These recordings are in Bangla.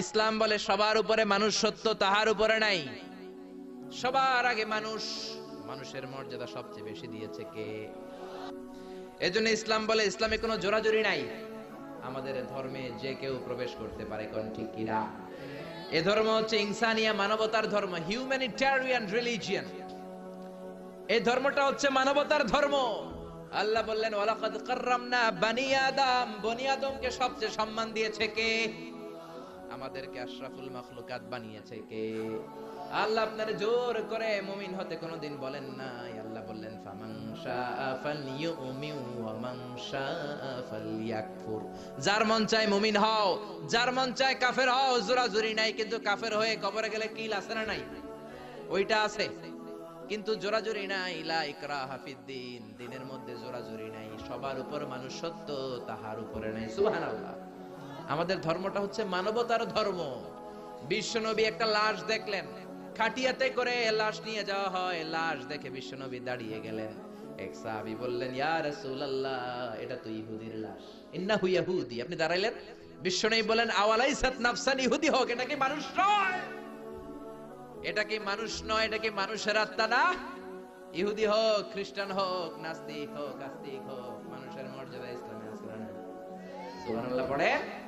ইসলাম বলে সবার উপরে মানুষ সত্য, তাহার উপরে নাই। সবার আগে মানুষ, মানুষের মর্যাদা সবচেয়ে বেশি দিয়েছে কে? এজন্য ইসলাম বলে ইসলামে কোনো জোরাজুরি নাই। আমাদের ধর্মে যে কেউ প্রবেশ করতে পারে, কোন ঠিক কিনা এ ধর্ম হচ্ছে ইনসানিয়া মানবতার ধর্ম হিউম্যানিটারিয়ান রিলিজিয়ান এই ধর্মটা হচ্ছে মানবতার ধর্ম। আল্লাহ বললেন, ওয়ালাকাদ কাররামনা বানি আদম। বনি আদমকে সবচেয়ে সম্মান দিয়েছে কে? আমাদেরকে আশরাফুল মাখলুকাত বানিয়েছে কে? আল্লাহ আপনার জোর করে মুমিন হতে কোনোদিন বলেন নাই। আল্লাহ বললেন যার মন চায় মুমিন হও, যার মন চায় কাফের হও, জোরাজুরি নাই, কিন্তু কাফের হয়ে কবরে গেলে কিল আছে না নাই? ওইটা আছে, কিন্তু জোরা জোরাজুরি নাই। লা ইকরাহা ফিদ্দিন দিনের মধ্যে জোরা জোরাজুরি নাই। সবার উপর মানুষ সত্য, তাহার উপরে নাই। সুবহানাল্লাহ। আমাদের ধর্মটা হচ্ছে মানবতার ধর্ম। বিশ্বনবী একটা লাশ দেখলেন। খাটিয়াতে করে লাশ নিয়ে যাওয়া হয়। লাশ দেখে বিশ্বনবী দাঁড়িয়ে গেলেন। এক সাহাবী বললেন রাসূলুল্লাহ, এটা তো ইহুদির লাশ। ইন্নাহু ইয়াহুদি আপনি দাঁড়াইলেন। বিশ্বনবী বলেন আওয়ালাইসাত নাফসান ইহুদি হোক, এটা কি মানুষ নয়? এটা কি মানুষ নয়, এটা কি মানুষের আত্মা না? ইহুদি হোক, খ্রিস্টান হোক, নাস্তিক হোক, আস্তিক হোক, মানুষের মর্যাদা ইসলামে আছে না। সুবহানাল্লাহ পড়ে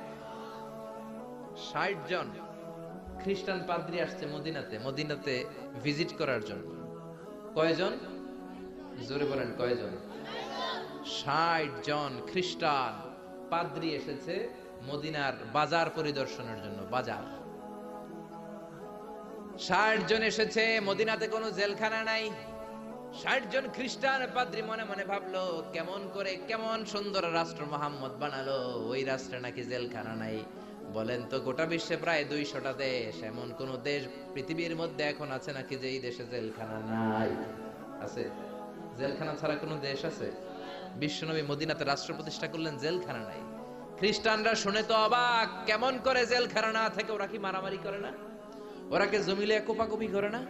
ষাট জন খ্রিস্টান পাদ্রী আসছে মদিনাতে মদিনাতে ভিজিট করার জন্য। কয়জন? জোরে বলেন, কয়জন? ষাট জন খ্রিস্টান পাদ্রী এসেছে মদিনার বাজার পরিদর্শনের জন্য, বাজার। ষাট জন এসেছে, মদিনাতে কোনো জেলখানা নাই। ষাট জন খ্রিস্টান পাদ্রী মনে মনে ভাবলো, কেমন করে, কেমন সুন্দর রাষ্ট্র মোহাম্মদ বানালো, ওই রাষ্ট্রে নাকি জেলখানা নাই। বলেন তো, গোটা বিশ্বে প্রায় দুইশোটা দেশ। এমন কোন দেশ পৃথিবীর মধ্যে এখন আছে নাকি যে এই দেশে জেলখানা নাই? আছে? জেলখানা ছাড়া কোনো দেশ আছে? বিশ্বনবী মদিনাতে রাষ্ট্র প্রতিষ্ঠা করলেন, জেলখানা নাই। খ্রিস্টানরা শুনে তো অবাক, কেমন করে জেলখানা না থেকে ওরা কি মারামারি করে না? ওরা কি জমিলে কোপাকুপি করে না?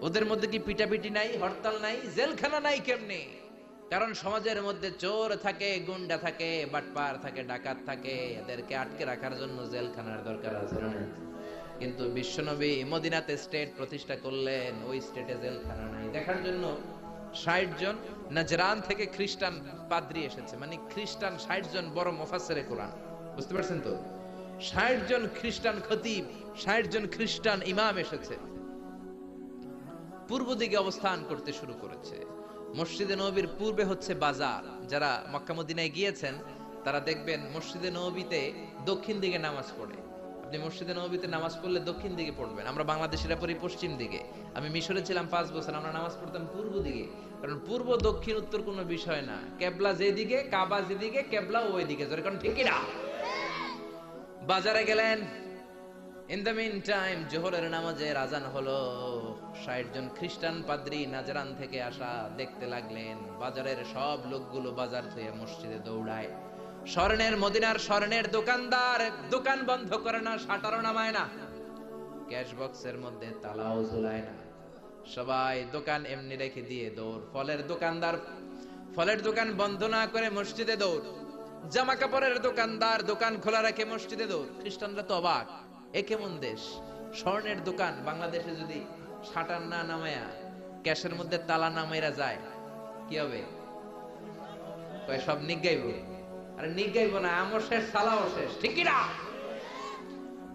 ওদের মধ্যে কি পিটাপিটি নাই, হরতাল নাই? জেলখানা নাই কেমনে? কারণ সমাজের মধ্যে চোর থাকে, গুন্ডা থাকে, বাটপার থাকে, ডাকাত থাকে, এদেরকে আটকে রাখার জন্য জেলখানার দরকার আছে কিন্তু বিশ্বনবী মদিনাতে স্টেট প্রতিষ্ঠা করলেন, ওই স্টেটে জেলখানা নাই। দেখার জন্য ষাট জন নাজরান থেকে খ্রিস্টান পাদ্রি এসেছে। মানে খ্রিস্টান ষাট জন বড় মোফাসেরে কোরআন। বুঝতে পারছেন তো? ষাট জন খ্রিস্টান খতিব, ষাট জন খ্রিস্টান ইমাম এসেছে। পূর্ব দিকে অবস্থান করতে শুরু করেছে। মসজিদে নবীর পূর্বে হচ্ছে বাজার। যারা মক্কা মদিনায় গিয়েছেন, তারা দেখবেন মসজিদে নবীতে দক্ষিণ দিকে নামাজ পড়ে। আপনি মসজিদে নবীতে নামাজ পড়লে দক্ষিণ দিকে পড়বেন। আমরা বাংলাদেশিরা পড়ি পশ্চিম দিকে। আমি মিশরে ছিলাম পাঁচ বছর, আমরা নামাজ পড়তাম পূর্ব দিকে। কারণ পূর্ব, দক্ষিণ, উত্তর কোনো বিষয় না। কেবলা যেদিকে, কাবা যেদিকে, কেবলা ওই দিকে কারণ ঠিকই না? বাজারে গেলেন ইন দ্য মিন টাইম জোহরের নামাজে রাজান হলো। ষাট জন খ্রিস্টান পাদ্রি নাজরান থেকে আসা, দেখতে লাগলেন বাজারের সব লোকগুলো বাজার থেকে মসজিদে দৌড়ায়। স্বর্ণের মদিনার স্বর্ণের দোকানদার, দোকান বন্ধ করে না শাটারও নামায় না। ক্যাশ বক্সের মধ্যে তালাও ঝুলায় না। সবাই দোকান এমনি রেখে দিয়ে দৌড়। ফলের দোকানদার, ফলের দোকান বন্ধ না করে মসজিদে দৌড়। জামা কাপড়ের দোকানদার দোকান খোলা রাখে মসজিদে দৌড়। খ্রিস্টানরা তো অবাক। এ কেমন দেশ? স্বর্ণের দোকান বাংলাদেশে যদি শাটার না নামায়া, ক্যাশের মধ্যে তালা নামাইরা যায়, কি হবে? সব নিগাইব আরে নিগাইব না, আমও শেষ সালাও শেষ ঠিকই না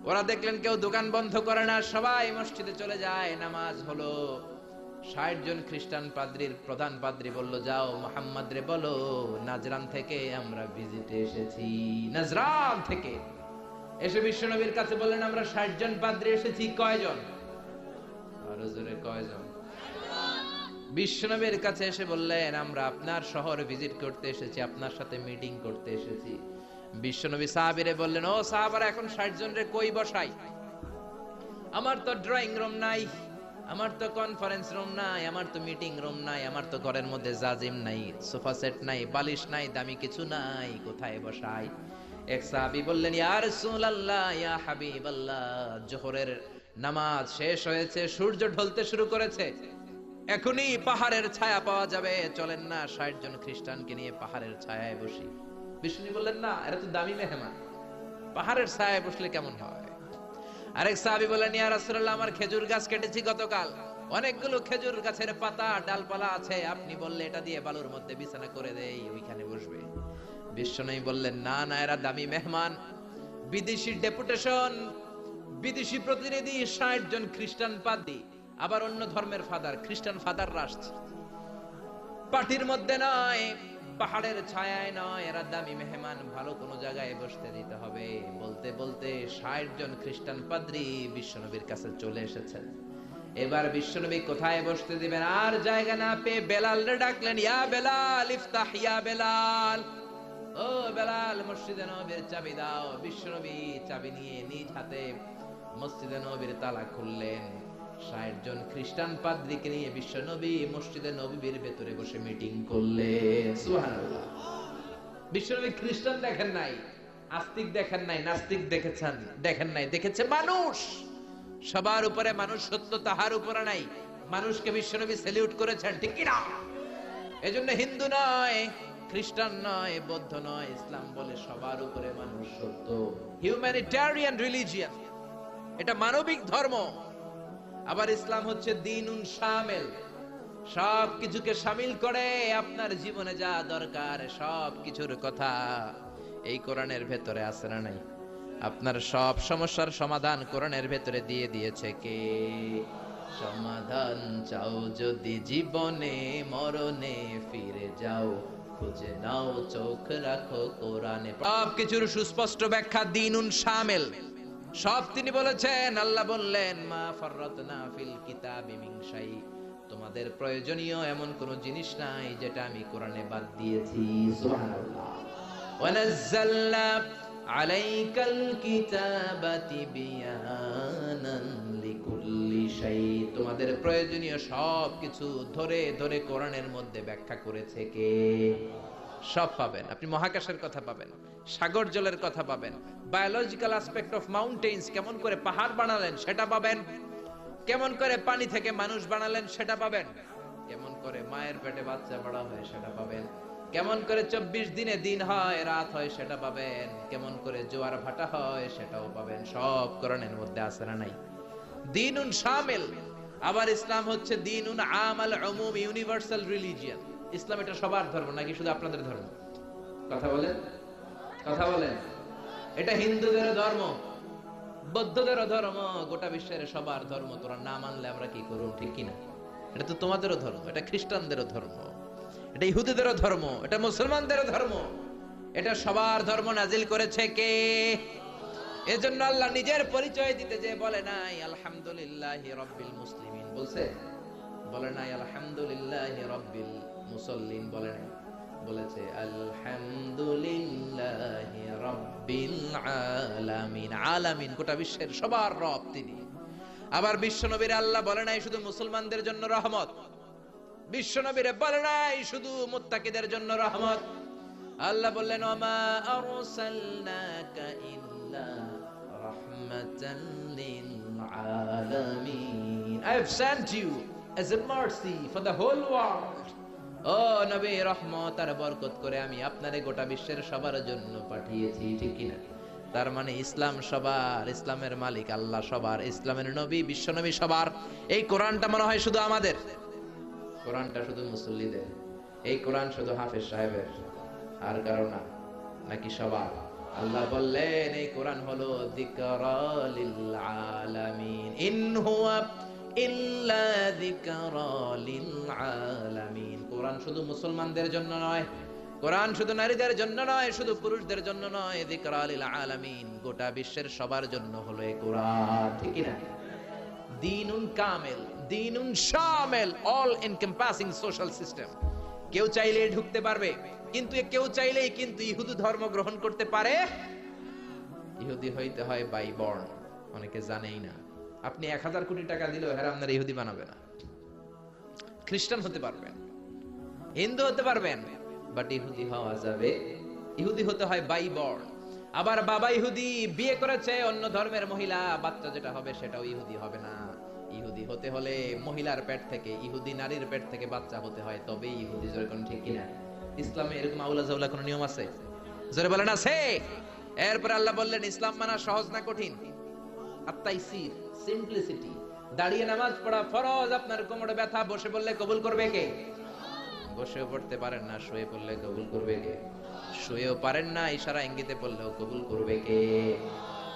ওরা দেখলেন কেউ দোকান বন্ধ করে না, সবাই মসজিদে চলে যায়, নামাজ হলো। ষাট জন খ্রিস্টান পাদ্রির প্রধান পাদ্রি বলল, যাও মোহাম্মদ রে বলো, নাজরান থেকে আমরা ভিজিটে এসেছি। নাজরান থেকে। এসে বিশ্বনবীর কাছে বললেন, আমরা ষাট জন পাদ্রি এসেছি, কয়জন? আরও জোরে, কয়জন? বিশ্বনবীর কাছে এসে বললেন, আমরা আপনার শহরে ভিজিট করতে এসেছি, আপনার সাথে মিটিং করতে এসেছি। বিশ্বনবী সাহাবিরে বললেন, ও সাহাবারা, এখন ষাট জন রে কই বসাই? আমার তো ড্রয়িং রুম নাই, আমার তো কনফারেন্স রুম নাই, আমার তো মিটিং রুম নাই, আমার তো ঘরের মধ্যে জাজিম নাই সোফা সেট নাই, বালিশ নাই, দামি কিছু নাই, কোথায় বসাই? এক সাহাবী বললেন, ইয়া রাসূলুল্লাহ, ইয়া হাবিবাল্লাহ, জোহরের নামাজ শেষ হয়েছে, সূর্য ঢলতে শুরু করেছে। এখনই পাহাড়ের ছায়া পাওয়া যাবে। চলেন না, ষাট জন খ্রিস্টানকে নিয়ে পাহাড়ের ছায়ায় বসি। বিষ্ণু বললেন, না, এরা তো দামি মেহমান। পাহাড়ের ছায়ায় বসলে কেমন হয়? আরেক সাহাবী বলেন ইয়া রাসূলুল্লাহ, আমার খেজুর গাছ কেটেছি গতকাল। অনেকগুলো খেজুর গাছের পাতা, ডালপালা আছে। আপনি বললে এটা দিয়ে বালুর মধ্যে বিছানা করে দেই, ওইখানে বসবে। বিশ্বনবী বললেন, না না, এরা দামি মেহমান। বিদেশি ডেপুটেশন, বিদেশি প্রতিনিধি, ষাট জন খ্রিস্টান পাদ্রী, আবার অন্য ধর্মের ফাদার, খ্রিস্টান ফাদার আসছে। পার্টির মধ্যে নয়, পাহাড়ের ছায়ায় নয়, এরা দামি মেহমান, ভালো কোনো জায়গায় বসতে দিতে হবে। বলতে বলতে ষাট জন খ্রিস্টান পাদ্রী বিশ্বনবীর কাছে চলে এসেছেন। এবার বিশ্বনবী কোথায় বসতে দিবেন? আর জায়গা না পেয়ে বেলাল ডাকলেন, ইয়া বেলাল, ইফতাহ, ইয়া বেলাল। ও বেলাল, মসজিদে নবীর চাবি দাও। বিশ্বনবী চাবি নিয়ে নিজ হাতে মসজিদে নবীর তালা খুললেন। ষাট জন খ্রিস্টান পাদ্রীকে নিয়ে বিশ্বনবী মসজিদে নবীর ভেতরে বসে মিটিং করলেন। সুবহানাল্লাহ। বিশ্বনবী খ্রিস্টান দেখেন নাই, আস্তিক দেখেন নাই, নাস্তিক দেখেছেন, দেখেন নাই, দেখেছে মানুষ। সবার উপরে মানুষ সত্য তাহার উপরে নাই। মানুষকে বিশ্বনবী সেলিউট করেছেন, ঠিক কি না এজন্য হিন্দু নয়, খ্রিস্টান নয়, বৌদ্ধ নয়, ইসলাম বলে সবার উপরে মানুষ সত্য। হিউম্যানিটারিয়ান রিলিজিয়ান এটা মানবিক ধর্ম। আবার ইসলাম হচ্ছে দিনুন শামেল সব কিছুকে সামিল করে আপনার জীবনে যা দরকার, সব কিছুর কথা এই কোরআনের ভেতরে আছে না নাই? আপনার সব সমস্যার সমাধান কোরআনের ভেতরে দিয়ে দিয়েছে কে? সমাধান চাও যদি জীবনে, মরণে ফিরে যাও, খুঁজে নাও, চোখ রাখো কোরআনে সব কিছুর সুস্পষ্ট ব্যাখ্যা দিনুন শামেল সব তিনি বলেছেন, আল্লাহ বললেন, মা ফররাতনা ফিল কিতাবি মিন তোমাদের প্রয়োজনীয় এমন কোন জিনিস নাই যেটা আমি কোরআনে বাদ দিয়েছি। সুবহানাল্লাহ। ওয়ানাজ্জালনা আলাইকাল কিতাবা তিবিয়ানান লিকুল্লি শাই। তোমাদের প্রয়োজনীয় সব কিছু ধরে ধরে কোরআনের মধ্যে ব্যাখ্যা করেছে কে? সব পাবেন। আপনি মহাকাশের কথা পাবেন, সাগর জলের কথা পাবেন বায়োলজিক্যাল অ্যাসপেক্ট অফ মাউন্টেন্স কেমন করে পাহাড় বানালেন সেটা পাবেন, কেমন করে পানি থেকে মানুষ বানালেন সেটা পাবেন, কেমন করে মায়ের পেটে বাচ্চা বড় হয় সেটা পাবেন। কেমন করে চব্বিশ দিনে দিন হয় রাত হয় সেটা পাবেন। কেমন করে জোয়ার ভাটা হয় সেটাও পাবেন। সব করণের মধ্যে না নাই? দিনুন শামিল। আবার ইসলাম হচ্ছে দিনুন আমাল উমুম ইউনিভার্সাল রিলিজিয়ন। ইসলাম এটা সবার ধর্ম নাকি শুধু আপনাদের ধর্ম? কথা বলেন। কথা বলেন। এটা হিন্দুদের ধর্ম বৌদ্ধদেরও ধর্ম গোটা বিশ্বের সবার ধর্ম। তোরা না মানলে আমরা কি করব ঠিক কিনা? এটা তো তোমাদেরও ধর্ম এটা খ্রিস্টানদেরও ধর্ম। এটা ইহুদিদেরও ধর্ম, এটা মুসলমানদেরও ধর্ম। এটা সবার ধর্ম নাজিল করেছে কে? এজন্য আল্লাহ নিজের পরিচয় দিতে যে বলে নাই, আলহামদুলিল্লাহ রব্বিল মুসলিমিন বলছে। বলে নাই, আলহামদুলিল্লাহ রব্বিল মুসল্লিন বলে নাই। বলেছে, আলহামদুলিল্লাহ রব্বিল আলামিন আলামিন, গোটা বিশ্বের সবার রব তিনি। আবার বিশ্বনবীর আল্লাহ বলে নাই, শুধু মুসলমানদের জন্য রহমত বিশ্বনবীরে বলে নাই, শুধু মুত্তাকিদের জন্য রহমত। আল্লাহ বললেন আরসালনাকা ইল্লা sent you as a mercy for the whole world ও নবী, রহমত আর বরকত করে আমি আপনারে গোটা বিশ্বের সবার জন্য পাঠিয়েছি, ঠিক কিনা? তার মানে ইসলাম সবার, ইসলামের মালিক আল্লাহ সবার, ইসলামের নবী বিশ্ব নবী সবার। এই কোরআনটা মনে হয় শুধু আমাদের। কোরআনটা শুধু মুসল্লিদের, এই কোরআন শুধু হাফেজ সাহেবের, আর কারও না, নাকি সবার? আল্লাহ বললেন, এই কোরআন হলো আলামিন। ইন হুয়া ইল্লা আলামিন। কোরআন শুধু মুসলমানদের জন্য নয়, কোরআন শুধু নারীদের জন্য নয়, শুধু পুরুষদের জন্য নয়, যিকরা লিল আলামিন। গোটা বিশ্বের সবার জন্য হলো এই কোরআন, ঠিক না দিনুন কামেল। দিনুন শামেল অল এনকম্পাসিং সোশ্যাল সিস্টেম কেউ চাইলে ঢুকতে পারবে, কিন্তু কেউ কিন্তু ইহুদি ধর্ম গ্রহণ করতে পারে। ইহুদি হইতে হয় বাই বর্ণ অনেকে জানেই না। আপনি এক হাজার কোটি টাকা দিলেও আপনার ইহুদি বানাবে না। খ্রিস্টান হতে পারবেন, হিন্দু হতে পারবেন বাট ইহুদি হওয়া যাবে। ইহুদি হতে হয় বাই বর্ণ আবার বাবা ইহুদি বিয়ে করেছে, অন্য ধর্মের মহিলা, বাচ্চা যেটা হবে সেটাও ইহুদি হবে না। ইহুদি হতে হলে মহিলার পেট থেকে, ইহুদি নারীর পেট থেকে বাচ্চা হতে হয় তবে ইহুদি জোরে ঠিক কিনা? ইসলামে এরকম আউলা জাউলা কোনো নিয়ম আছে? জোরে বলেন, আছে! এরপর আল্লাহ বললেন, ইসলাম মানা সহজ না কঠিন? আত্মাইসির সিম্পলিসিটি দাঁড়িয়ে নামাজ পড়া ফরজ, আপনার কোমরে ব্যথা, বসে বললে কবুল করবে কে? বসেও পড়তে পারেন না, শুয়ে পড়লে কবুল করবে কে? শুয়েও পারেন না, ইশারা ইঙ্গিতে পড়লেও কবুল করবে কে?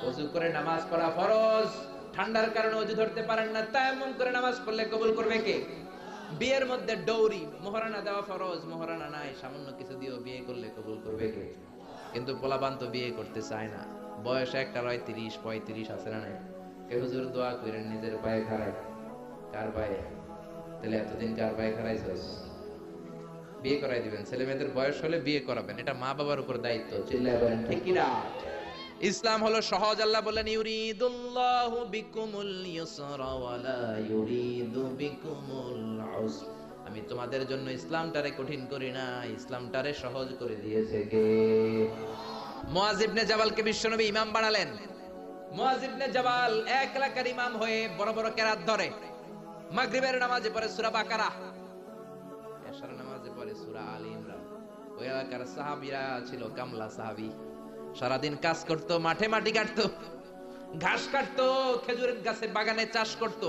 অজু করে নামাজ পড়া ফরজ ঠান্ডার কারণে অজু ধরতে পারেন না তায়াম্মুম করে নামাজ পড়লে কবুল করবে কে? বিয়ের মধ্যে ডৌরি মোহরানা দেওয়া ফরজ মোহরানা নাই সামান্য কিছু দিয়েও বিয়ে করলে কবুল করবে কে? কিন্তু পোলাপান তো বিয়ে করতে চায় না। বয়স একটা রয় তিরিশ পঁয়ত্রিশ আছে না নাই? কে হুজুর দোয়া করেন নিজের পায়ে খাড়ায়। কার পায়ে? তাহলে এতদিন কার পায়ে খাড়াইছস? বিয়ে করাই দিবেন। ছেলে মেয়েদের বয়স হলে বিয়ে করাবেন। এটা মা বাবার উপর দায়িত্ব। চিল্লায় বলেন ঠিক। কি না ইসলাম হলো সহজ, আল্লাহ বলেন, ইউরিদুল্লাহু বিকুমুল ইউসরা ইউরিদু বিকুমুল আমি তোমাদের জন্য ইসলামটারে কঠিন করি না, ইসলামটারে সহজ করে দিয়েছে কে? ইবনে জাবালকে বিশ্বনবী ইমাম বানালেন। ইবনে জাবাল এক ইমাম হয়ে বড় বড় কেরাত ধরে। মাগরিবের নামাজে পড়ে সূরা বাকারা, এশার নামাজে পড়ে সূরা আলী ইমরান। ওই এলাকার সাহাবীরা ছিল কামলা সাহাবী। সারাদিন কাজ করত, মাঠে মাটি কাটতো, ঘাস কাটতো, খেজুরের গাছের বাগানে চাষ করত।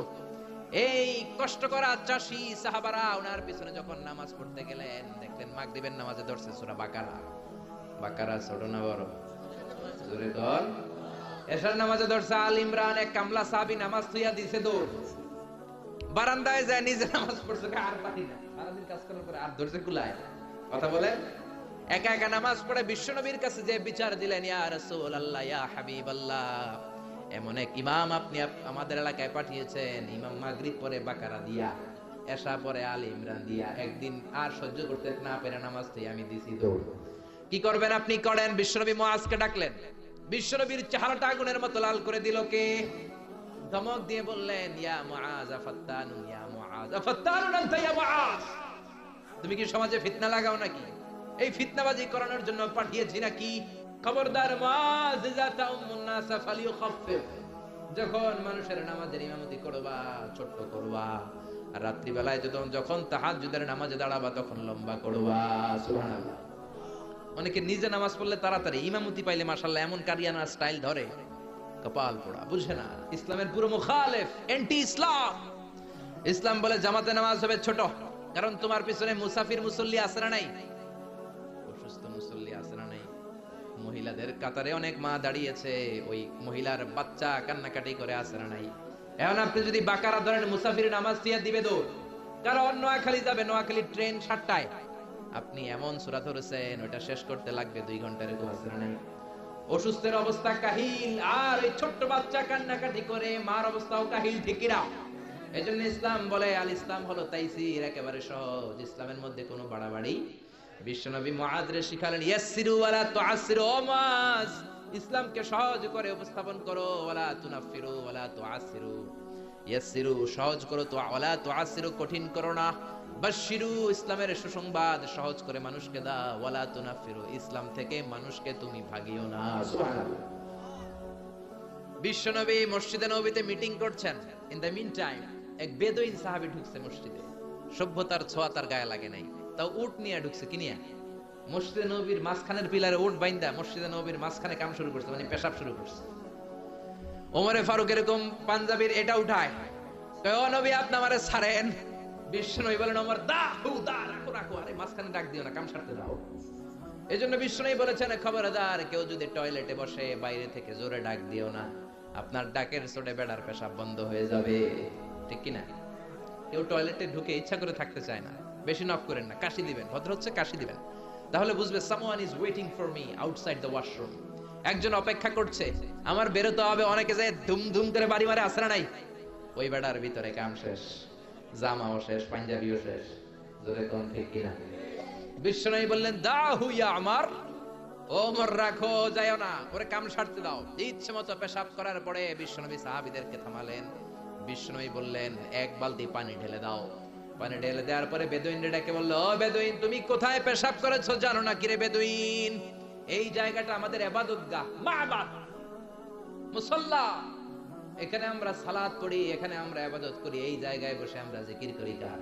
এই কষ্ট করা চাষি সাহাবারা ওনার পিছনে যখন নামাজ পড়তে গেলেন, দেখলেন মাগরিবের নামাজে ধরছে সূরা বাকারা। বাকারা ছোট না বড়? জোরে কর এশার নামাজে ধরছে আল ইমরান, এক কামলা সাহাবী নামাজ থুইয়া দিছে দৌড়। বারান্দায় যায়, নিজে নামাজ পড়ছে, আর পারি না। সারাদিন কাজ করার পরে আর ধরছে কুলায়। কথা বলে একা একা নামাজ পড়ে বিশ্বনবীর কাছে যে বিচার দিলেন, ইয়া রাসূলুল্লাহ, ইয়া হাবিবাল্লাহ। এমন এক ইমাম আপনি আমাদের এলাকায় পাঠিয়েছেন, ইমাম মাগরিব পরে বাকারা দিয়া, এশা পরে আল ইমরান দিয়া। একদিন আর সহ্য করতে না পেরে নামাজ থেকে আমি দিছি দৌড়। কি করবেন আপনি? করেন। বিশ্বনবী মুআজকে ডাকলেন। বিশ্বনবীর চেহারাটা আগুনের মতো লাল করে দিল কে? ধমক দিয়ে বললেন, ইয়া মুআজ আফাত্তানু, ইয়া মুআজ আফাত্তানু আনতা ইয়া মুআজ তুমি কি সমাজে ফিতনা লাগাও নাকি? এই ফিতনাবাজি করানোর জন্য পাঠিয়েছি নাকি? খবরদার যখন মানুষের নামাজের ইমামতি করবা, ছোট্ট করবা, আর রাত্রি বেলায় যখন যখন তাহাজ্জুদের নামাজে দাঁড়াবা, তখন লম্বা করবা। অনেকে নিজে নামাজ পড়লে তাড়াতাড়ি ইমামতি পাইলে মাশাআল্লাহ এমন কারিয়ানা স্টাইল ধরে। কপাল পোড়া, বুঝে না। ইসলামের পুরো মুখালেফ এন্টি ইসলাম ইসলাম বলে জামাতে নামাজ হবে ছোট, কারণ তোমার পিছনে মুসাফির মুসল্লি না নাই? মুসল্লি আছে না নাই? মহিলাদের কাতারে অনেক মা দাঁড়িয়েছে, ওই মহিলার বাচ্চা কান্নাকাটি করে আছে না নাই? এখন আপনি যদি বাকারা ধরেন, মুসাফির নামাজ দিয়া দিবে দৌড়। কারণ নোয়াখালী যাবে নোয়াখালী ট্রেন সাতটায়। আপনি এমন সুরা ধরেছেন ওটা শেষ করতে লাগবে দুই ঘণ্টা এরকম আছে না নাই? অসুস্থের অবস্থা কাহিল, আর এই ছোট্ট বাচ্চা কান্নাকাটি করে মার অবস্থাও কাহিল ঠিকিরা এই জন্য ইসলাম বলে আল ইসলাম হলো তাইসির, একেবারে সহজ। ইসলামের মধ্যে কোনো বাড়াবাড়ি বিশ্বনবী মুআদরে শিখালেন ইয়াসসিরু ওয়ালা তুআসসিরু ও মুআজ ইসলামকে সহজ করে উপস্থাপন করো ওয়ালা তুনাফিরু ওয়ালা তুআসসিরু। ইয়াসসিরু সহজ করো তো ওয়ালা তুআসসিরু কঠিন করো না। বাশশিরু ইসলামের সুসংবাদ সহজ করে মানুষকে দাও ওয়ালা তুনাফিরু ইসলাম থেকে মানুষকে তুমি ভাগিও না। সুবহানাল্লাহ। বিশ্বনবী মসজিদে নবীতে মিটিং করছেন। ইন দ্য মিন টাইম এক বেদুইন সাহাবী ঢুকছে মসজিদে। সভ্যতার ছোঁয়া তার গায়ে লাগে নাই। তাও উট নিয়ে ঢুকছে, কি নিয়ে? মসজিদে নবীর মাঝখানের পিলারে উট বাইন্দা মসজিদে নবীর মাঝখানে কাম শুরু করছে মানে পেশাব শুরু করছে। ওমরে ফারুক এরকম পাঞ্জাবির এটা উঠায় ও নবী, আপনি আমারে ছাড়েন। বিশ্ব নবী বলেন, ওমর, দা, হু, দা, রাখো রাখো, আরে মাঝখানে ডাক দিও না, কাম সারতে দাও। এই জন্য বিষ্ণু বলেছেন, খবরদার, কেউ যদি টয়লেটে বসে বাইরে থেকে জোরে ডাক দিও না, আপনার ডাকের চোটে বেড়ার পেশাব বন্ধ হয়ে যাবে। ঠিক কি না কেউ টয়লেটে ঢুকে ইচ্ছা করে থাকতে চায় না। বেশি নক করেন না, কাশি দিবেন, ভদ্র হচ্ছে কাশি দিবেন। তাহলে বুঝবে someone is waiting for me outside the washroom একজন অপেক্ষা করছে, আমার বেরোতে হবে, অনেকে যায় ধুম ধুম করে বাড়ি মারে আসরা নাই? ওই বেড়ার ভিতরে কাম শেষ, জামাও শেষ, পাঞ্জাবিও শেষ, জোরে কোন ঠিক কিনা? বিশ্বনবী বললেন, দাহু ইয়া আমার ওমর রাখো, যাইও না, ওরে কাম সারতে দাও। ইচ্ছে মতো পেশাব করার পরে বিশ্বনবী সাহাবীদেরকে থামালেন। বিশ্বনবী বললেন, এক বালতি পানি ঢেলে দাও। পানি ঢেলে দেওয়ার পরে বেদুইন ডেকে বলল, ও বেদুইন, তুমি কোথায় পেশাব করেছ জানো না কিরে বেদুইন? এই জায়গাটা আমাদের এবাদত গা মাবাদ, মুসল্লা। এখানে আমরা সালাত পড়ি, এখানে আমরা ইবাদত করি, এই জায়গায় বসে আমরা জিকির করি কার?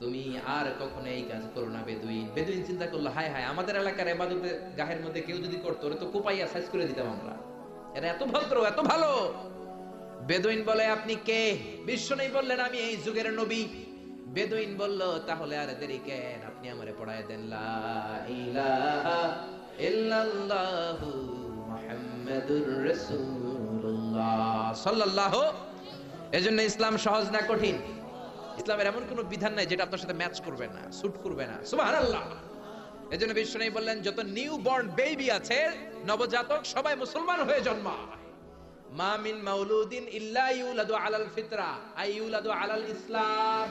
তুমি আর কখনো এই কাজ করো না বেদুইন। বেদুইন চিন্তা করল, হায় হায়, আমাদের এলাকার এবাদতে গাহের মধ্যে কেউ যদি করতো, ওরে তো কোপাইয়া সাইজ করে দিতাম আমরা। এরা এত ভদ্র, এত ভালো। বেদুইন বলে, আপনি কে? বিশ্ব নেই বললেন, আমি এই যুগের নবী। বেদুইন বলল, তাহলে আর দেরি কেন? আপনি আমারে পড়ায় দেন, লা ইলাহা ইল্লাল্লাহু মুহাম্মাদুর এজন্য ইসলাম সহজ না কঠিন। ইসলামের এমন কোনো বিধান নাই যেটা আপনার সাথে ম্যাচ করবে না, স্যুট করবে না। সুবহানাল্লাহ। এজন্য নেই বললেন, যত নিউ বর্ন বেবি আছে, নবজাতক সবাই মুসলমান হয়ে জন্মায়। মাউলুদিন ইল্লা ইউলাদু আলাল ফিতরা, আই ইউলাদু আলাল ইসলাম।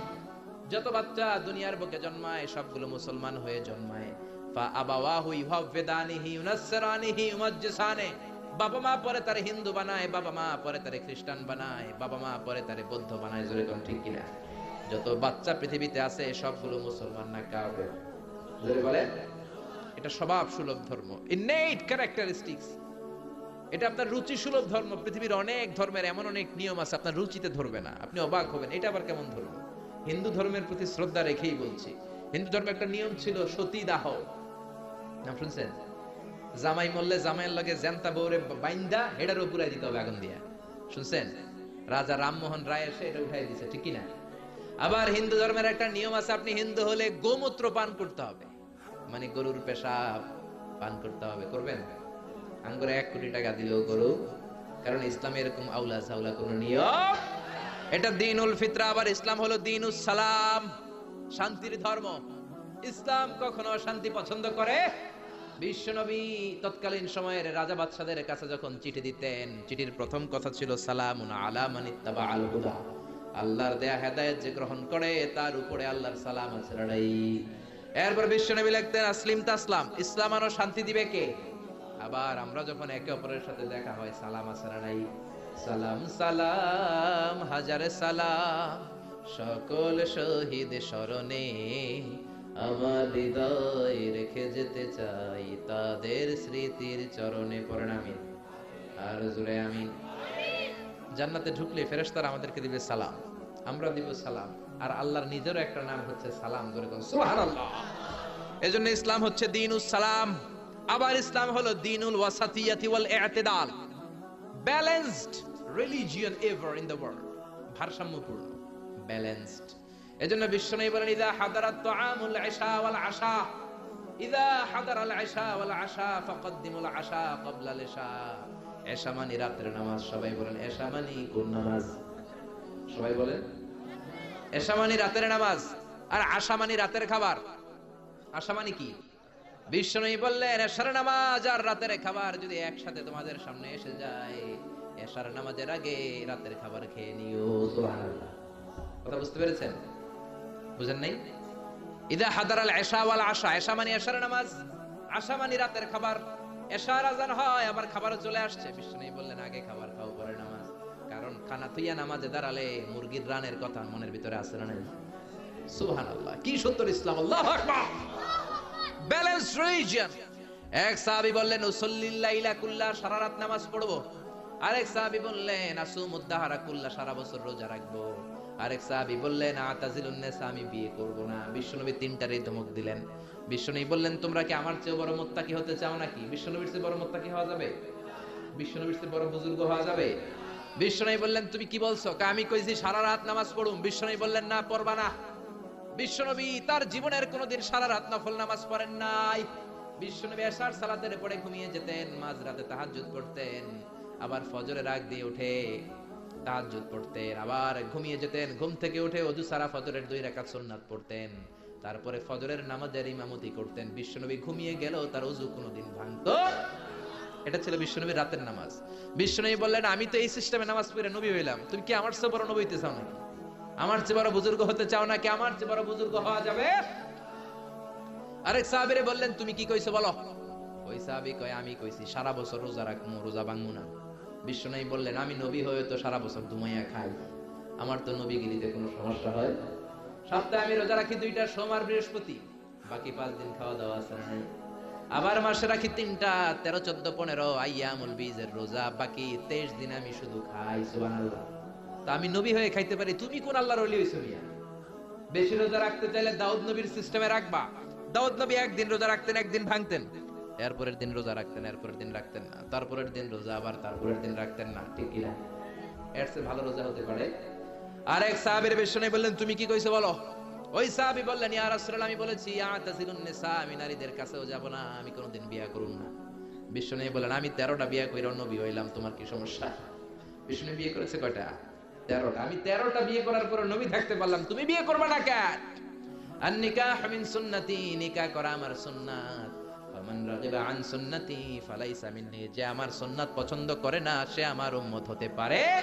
যত বাচ্চা দুনিয়ার বুকে জন্মায়, সবগুলো মুসলমান হয়ে জন্মায়। ফা আবাওয়াহু ইউহাফিদানিহি ইউনাসসিরানিহি ইউমাজ্জিসানে। বাবা মা পরে তারে হিন্দু বানায়, বাবা মা পরে তারে খ্রিস্টান বানায়, বাবা মা পরে তারে বৌদ্ধ বানায় জোরে ঠিক কিনা। যত বাচ্চা পৃথিবীতে আছে, সবগুলো মুসলমান না কাফের। জোরে বলে এটা স্বভাব সুলভ ধর্ম। ইননেট ক্যারেক্টারিস্টিক্স এটা আপনার রুচি সুলভ ধর্ম। পৃথিবীর অনেক ধর্মের এমন অনেক নিয়ম আছে, আপনার রুচিতে ধরবে না। আপনি অবাক হবেন, এটা আবার কেমন ধর্ম? হিন্দু ধর্মের প্রতি শ্রদ্ধা রেখেই বলছি। হিন্দু ধর্মে একটা নিয়ম ছিল সতী দাহ শুনছেন? জামাই মরলে জামাইয়ের লগে জ্যান্তা বউরে বাইন্দা, হেডার উপরে দিতে হবে আগুন দিয়া। শুনছেন? রাজা রামমোহন রায় এসে এটা উঠাই দিছে, ঠিক কি না আবার হিন্দু ধর্মের একটা নিয়ম আছে, আপনি হিন্দু হলে গোমূত্র পান করতে হবে। মানে গরুর পেশাব পান করতে হবে, করবেন? আঙ্গুরে এক কোটি টাকা দিলেও করু কারণ ইসলামে এরকম আউলা সাউলা কোন নিয়ম। এটা দিনুল ফিতরা, আবার ইসলাম হলো দিনুস সালাম, শান্তির ধর্ম। ইসলাম কখনো শান্তি পছন্দ করে? বিশ্বনবী তৎকালীন সময়ের রাজা বাদশাদের কাছে যখন চিঠি দিতেন, চিঠির প্রথম কথা ছিল, সালামুন আলা আল্লাহর দেয়া হেদায়েত যে গ্রহণ করে, তার উপরে আল্লাহর সালাম আছে এরপর বিশ্বনবী লিখতেন, আসলিম তাসলাম, ইসলাম আরও শান্তি দিবে কে? আবার আমরা যখন একে অপরের সাথে দেখা হয়, সালাম আসরা নাই? সালাম সালাম, হাজারে সালাম। সকল শহীদ স্মরণে আমার হৃদয় রেখে যেতে চাই, তাদের স্মৃতির চরণে পরিণামী আর জুড়ে আমি। জান্নাতে ঢুকলে ফেরেশতারা আমাদেরকে দিবে সালাম। আমরা দিব সালাম। আর আল্লাহর নিজেরও একটা নাম হচ্ছে সালাম ধরে সুবহানাল্লাহ। এজন্য ইসলাম হচ্ছে দিনুস সালাম। আবার ইসলাম হলো দিনুল ওয়াসাতিয়াতি ওয়াল ইআতিদাল balanced religion ever in the world ভারসাম্যপূর্ণ। ব্যালেন্সড এজন্য বিশ্বনবী বলেন, ইদা হাদারাত তুআমুল ইশা ওয়াল আশা। ইদা হাদারাল ইশা ওয়াল আশা ফাকদ্দিমুল আশা ক্বাবলা আল ইশা এশা মানে রাতের নামাজ। সবাই বলেন, এশা মানে কোন নামাজ? সবাই বলেন, এশা মানে রাতের নামাজ। আর আশা মানে রাতের খাবার? আশা মানে কি? বিশ্বনবী বললেন এশার নামাজ আর রাতের খাবার যদি একসাথে তোমাদের সামনে এসে যায়, এশার নামাজের আগে রাতের খাবার খেয়ে নিও। কথা বুঝতে পেরেছেন? বুঝেন নাই? ইদা ওয়াল আশা। মানে নামাজ, আশা মানে রাতের খাবার। আজান হয়, আবার চলে আসছে। বিশ্বনবী বললেন, আগে খাবার খাও, পরে নামাজ। কারণ খানা তুইয়া নামাজে দাঁড়ালে মুরগির রানের কথা মনের ভিতরে আসে না সুবহানাল্লাহ। কি সুন্দর ইসলাম? আকবার! ব্যালেন্স রিলিজিয়ন এক সাহাবী বললেন কুল্লা, সারা রাত নামাজ পড়ব? আরেক সাহাবী বললেন আসুমুদ্দাহারা কুল্লা, সারা বছর রোজা রাখব। আরেক সাহাবী বললেন, আতাজিলুন নেসা, আমি বিয়ে করব না। বিশ্বনবী ধমক দিলেন। বিশ্বনবী বললেন, তোমরা কি আমার চেয়ে বড় হতে চাও নাকি? বিশ্বনবীর চেয়ে বড় হওয়া যাবে? বিশ্বনবীর চেয়ে বড় বুজুর্গ হওয়া যাবে? বিশ্বনবী বললেন, তুমি কি বলছো? আমি কইছি, সারা রাত নামাজ পড়ুম। বিশ্বনবী বললেন, না, পড়বা না। বিশ্বনবী তার জীবনের কোনোদিন সারা রাত নফল নামাজ পড়েন নাই। বিশ্বনবী এশার সালাতের পরে ঘুমিয়ে যেতেন, মাঝরাতে তাহাজ্জুদ পড়তেন, আবার ফজরের আগ দিয়ে উঠে তাহাজ্জুদ পড়তেন, আবার ঘুমিয়ে যেতেন, ঘুম থেকে উঠে অজু সারা ফজরের দুই রাকাত সুন্নাত পড়তেন। তারপরে ফজরের নামাজের ইমামতি করতেন। বিশ্বনবী ঘুমিয়ে গেল তার অজু কোনোদিন ভাঙতো এটা ছিল বিশ্বনবীর রাতের নামাজ। বিশ্বনবী বললেন, আমি তো এই সিস্টেমে নামাজ পড়ে নবী হইলাম। তুমি কি আমার চেয়ে বড় নবী চাও নাকি আমার চেয়ে বড় বুজুর্গ হতে চাও নাকি আমার চেয়ে বড় বুজুর্গ হওয়া যাবে? আরেক সাহাবীরে বললেন, তুমি কি কইছো বলো? ওই সাহাবী কয়, আমি কইছি, সারা বছর রোজা রাখমু, রোজা ভাঙমু না। বিশ্বনবী বললেন, আমি নবী হয়ে তো সারা বছর দুমাইয়া খাই। আমার তো নবীগিরিতে কোনো সমস্যা হয়? সপ্তাহে আমি রোজা রাখি দুইটা সোমবার বৃহস্পতি। বাকি পাঁচ দিন খাওয়া দাওয়া আছে নাই? আবার মাসে রাখি তিনটা, তেরো, চোদ্দ, পনেরো, আইয়ামুল বীজের রোজা। বাকি তেইশ দিন আমি শুধু খাই, সুবহানাল্লাহ। আমি নবী হয়ে খাইতে পারি। তুমি কোন আল্লাহর ওলি হইছো মিয়া? বেশি রোজা রাখতে চাইলে দাউদ নবীর সিস্টেমে রাখবা। দাউদ নবী একদিন রোজা রাখতেন, একদিন ভাঙতেন। এরপরের দিন রোজা রাখতেন, এরপরের দিন রাখতেন না। তারপরের দিন রোজা আবার তারপরের দিন রাখতেন না, ঠিক কিনা? এর চেয়ে ভালো রোজা হতে পারে। আরেক সাহাবীর বেশনে বললেন, তুমি কি কইছো বলো? ওই সাহাবী বললেন, ইয়া রাসূলুল্লাহ, আমি বলেছি আতাসিলুন নিসা, আমি নারীদের কাছেও যাব না, আমি কোনোদিন বিয়া করুম না। বিষ্ণু বললেন, আমি তেরোটা বিয়া কইরা নবী হইলাম, তোমার কি সমস্যা? বিষ্ণু বিয়ে করেছে কয়টা? তেরোটা। আমি তেরোটা বিয়ে করার পর নবী থাকতে পারলাম। তুমি বিয়ে করবে না কেন? আর নিকাহ মিন সুন্নতি, নিকাহ করা আমার সুন্নাত। ফামান রাগিবা আন সুন্নতি, ফালাইসা মিন্নি। যে আমার সুন্নাত পছন্দ করে না, সে আমার উম্মত হতে পারে।